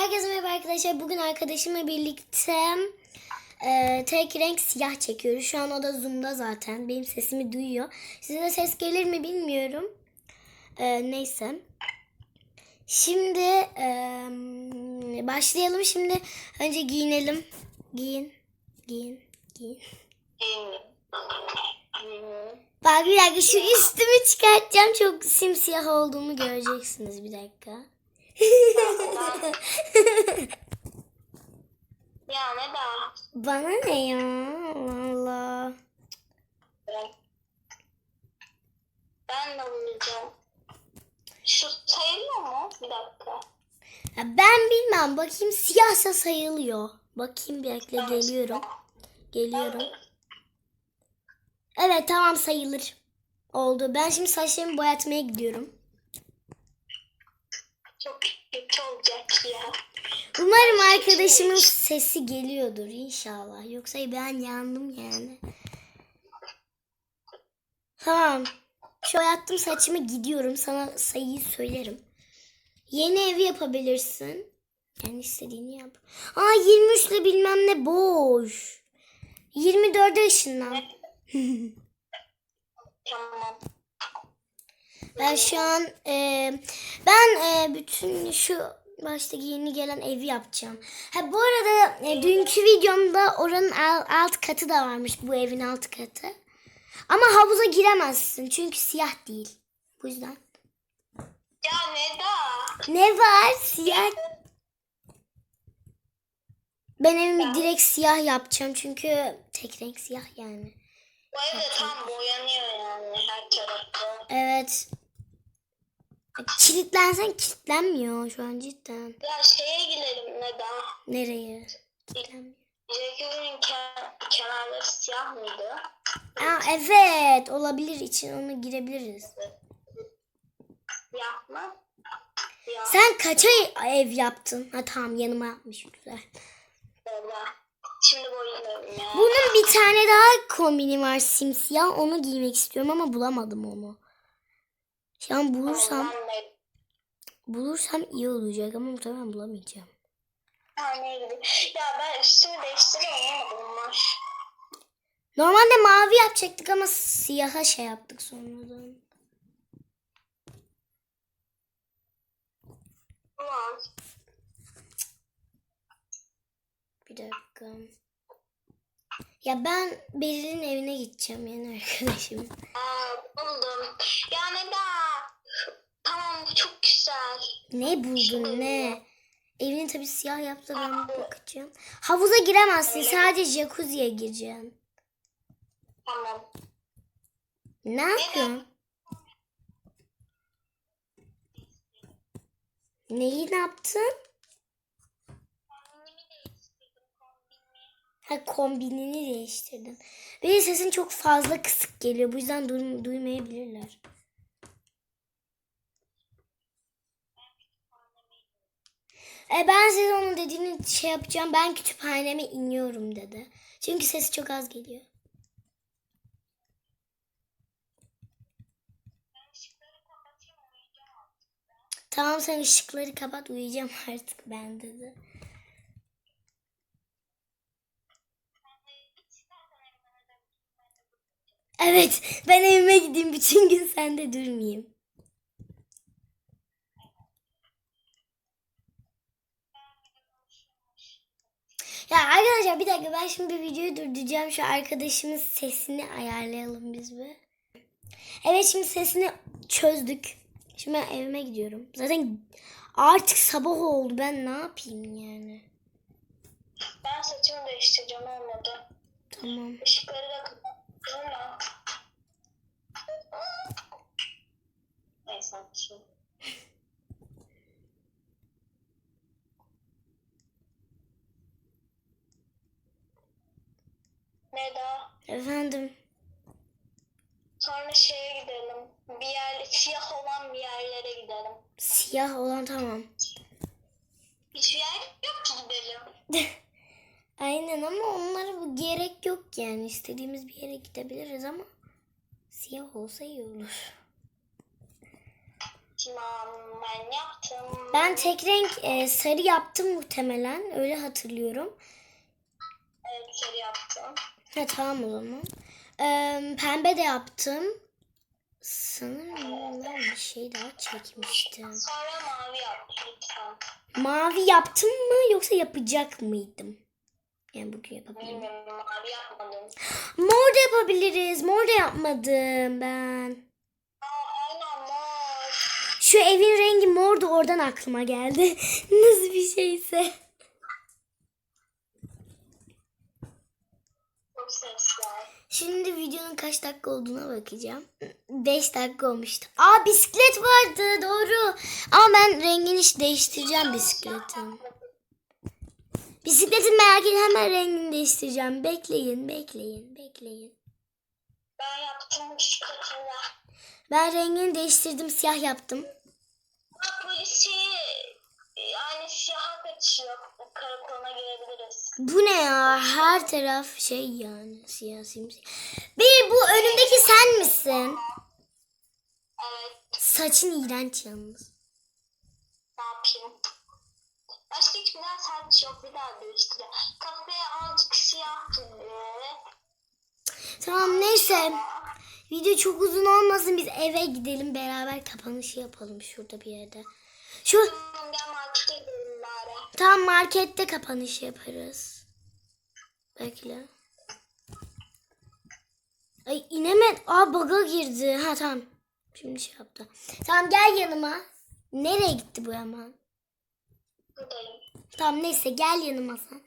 Herkese merhaba arkadaşlar. Bugün arkadaşımla birlikte e, tek renk siyah çekiyoruz. Şu an o da Zoom'da zaten. Benim sesimi duyuyor. Size ses gelir mi bilmiyorum. E, neyse. Şimdi e, başlayalım. Şimdi önce giyinelim. Giyin. Giyin. Giyin. Bak bir dakika şu üstümü çıkartacağım. Çok simsiyah olduğumu göreceksiniz bir dakika. Ya ne daha? Bana ne ya? Allah. Ben de uyuyacağım. Şu sayılıyor mu? Bir dakika. Ya ben bilmem. Bakayım siyahsa sayılıyor. Bakayım bir dakika geliyorum. Geliyorum. Evet tamam sayılır. Oldu. Ben şimdi saçlarımı boyatmaya gidiyorum. Çok kötü olacak ya. Umarım arkadaşımın sesi geliyordur inşallah. Yoksa ben yandım yani. Tamam. Şu boyattım saçımı gidiyorum. Sana sayıyı söylerim. Yeni evi yapabilirsin. Yani istediğini yap. Aa 23 ile bilmem ne boş. 24'e ışınlan. Tamam. Ben şu an e, ben e, bütün şu baştaki yeni gelen evi yapacağım. Ha bu arada e, dünkü videomda oranın al- alt katı da varmış bu evin alt katı. Ama havuza giremezsin çünkü siyah değil. Bu yüzden. Ya ne daha? Ne var siyah? Ben evimi direkt siyah yapacağım çünkü tek renk siyah yani. Bu evde tam boyanıyor yani her tarafı. Evet. Kilitlensen kilitlenmiyor şu an cidden. Ya şeye gidelim ne daha? Nereye? Kilitlenmiyor. Jacuzzi'nin ke- kenarları siyah mıydı? Aa, evet olabilir için ona girebiliriz. Siyah mı? Siyah. Sen kaça ev yaptın? Ha tamam yanıma yapmış güzel. Baba. Şimdi boyanıyorum ya. Bunun bir tane daha kombini var simsiyah onu giymek istiyorum ama bulamadım onu. Şu an bulursam bulursam iyi olacak ama muhtemelen bulamayacağım. Ya ben üstümü ama bunlar. Normalde mavi yapacaktık ama siyaha şey yaptık sonradan. Ulan. Bir dakika. Ya ben Beril'in evine gideceğim yani arkadaşım. Aa, buldum. Ya ne daha? Tamam bu çok güzel. Ne buldun ne? Evini tabii siyah yaptı ben bakacağım. Havuza giremezsin sadece jacuzziye gireceksin. Tamam. Ne yapıyorsun? Neyi ne yaptın? Ha kombinini değiştirdin. Benim sesin çok fazla kısık geliyor. Bu yüzden duy- duymayabilirler. E ben size onun dediğini şey yapacağım. Ben kütüphaneme iniyorum dedi. Çünkü sesi çok az geliyor. Tamam sen ışıkları kapat uyuyacağım artık ben dedi. Evet ben evime gideyim bütün gün sende durmayayım. Ya arkadaşlar bir dakika ben şimdi bir videoyu durduracağım. Şu arkadaşımın sesini ayarlayalım biz bir. Evet şimdi sesini çözdük. Şimdi ben evime gidiyorum. Zaten artık sabah oldu. Ben ne yapayım yani? Ben saçımı değiştireceğim olmadı. Tamam. Işıkları da kapattım da. Neyse şimdi. Ne daha? Efendim. Sonra şeye gidelim. Bir yer, siyah olan bir yerlere gidelim. Siyah olan tamam. Hiçbir yer yok ki gidelim. Aynen ama onlara bu gerek yok yani. İstediğimiz bir yere gidebiliriz ama siyah olsa iyi olur. Tamam ben yaptım. Ben tek renk e, sarı yaptım muhtemelen. Öyle hatırlıyorum. Evet sarı yaptım. Ha tamam o zaman. Ee, pembe de yaptım. Sanırım bir şey daha çekmiştim. Sonra mavi yap lütfen. Mavi yaptım mı yoksa yapacak mıydım? Yani bugün yapabilirim. Mavi yapmadım. Mor da yapabiliriz. Mor da yapmadım ben. Şu evin rengi mordu oradan aklıma geldi. Nasıl bir şeyse. Sesler. Şimdi videonun kaç dakika olduğuna bakacağım. 5 dakika olmuştu. Aa bisiklet vardı doğru. Ama ben rengini değiştireceğim bisikletin. Bisikletin merak etme hemen rengini değiştireceğim. Bekleyin bekleyin bekleyin. Ben yaptım bisikletini. Ben rengini değiştirdim siyah yaptım. Bak polis şeyi yani siyaha kaçıyor. Karakoluna girebiliriz. Bu ne ya? Her taraf şey yani siyah simsiyah. Bir bu önümdeki sen misin? Evet Saçın iğrenç yalnız. ne yapayım? Başka hiçbir daha saç yok bir daha değiştireyim. Kafaya azıcık siyah gibi. Tamam neyse. Video çok uzun olmasın biz eve gidelim beraber kapanışı yapalım şurada bir yerde. Şu gel markete gidelim. Tam markette kapanış yaparız. Bekle. Ay inemed. Aa baga girdi. Ha tamam. Şimdi şey yaptı. Tamam gel yanıma. Nereye gitti bu hemen? Buradayım. Tamam neyse gel yanıma sen.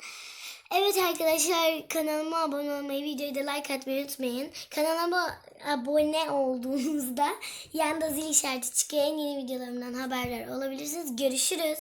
Evet arkadaşlar kanalıma abone olmayı, videoyu da like atmayı unutmayın. Kanalıma abone olduğunuzda yanında zil işareti çıkıyor. En yeni videolarımdan haberdar olabilirsiniz. Görüşürüz.